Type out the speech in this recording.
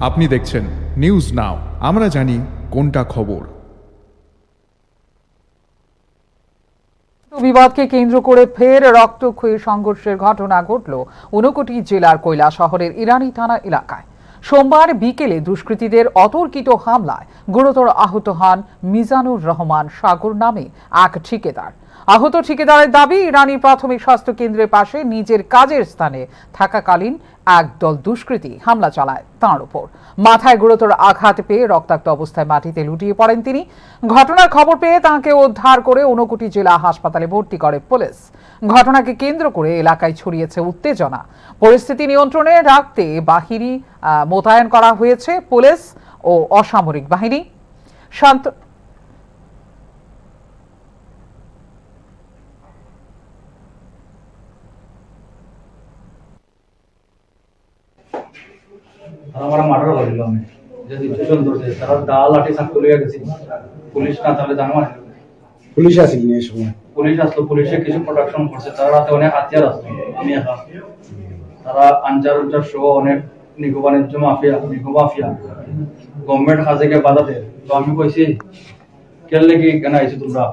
আপনি দেখছেন news now আমরা জানি কোনটা খবর। বিবাদকে কেন্দ্র করে ফের রক্তক্ষয়ী সংঘর্ষের ঘটনা ঘটল ঊনকোটি জেলার কৈলা শহরের ইরানি থানা এলাকায়। সোমবার বিকেলে দুষ্কৃতীদের অতর্কিত হামলায় গুরুতর আহত হন মিজানুর রহমান সাগর নামে এক ঠিকাদার। আহত ঠিকাদারের দাবি, ইরানি প্রাথমিক স্বাস্থ্য কেন্দ্রের পাশে নিজের কাজের স্থানে থাকাকালীন একদল দুষ্কৃতী হামলা চালায় তাঁর উপর মাথায় গুরুতর আঘাত পেয়ে রক্তাক্ত অবস্থায় মাটিতে লুটিয়ে পড়েন তিনি। ঘটনার খবর পেয়ে তাঁকে উদ্ধার করে ঊনকোটি জেলা হাসপাতালে ভর্তি করে পুলিশ। ঘটনাকে কেন্দ্র করে এলাকায় ছড়িয়েছে উত্তেজনা। পরিস্থিতি নিয়ন্ত্রণে রাখতে বাহিনী মোতায়েন করা হয়েছে পুলিশ ও অসামরিক বাহিনী। শান্ত আমার মার্ডার করিল আমি। যে দুজন ধরছে তারা দা লাঠি চাকু লইয়া গেছিল পুলিশ না তাহলে জানো না পুলিশ কিনা এই সময়? পুলিশ আসলো পুলিশে কিছু প্রোডাকশন করছে। তারা রাতে অনেক হাতিয়ার আসলো আমি একা। তারা আনচার উঞ্চার সহ অনেক নিকো বাণিজ্য মাফিয়া নিকো মাফিয়া। গভর্নমেন্ট হাজেকে বাধা দেয়। তো আমি কইছি কেন লেগে কেন আইছি তোমরা?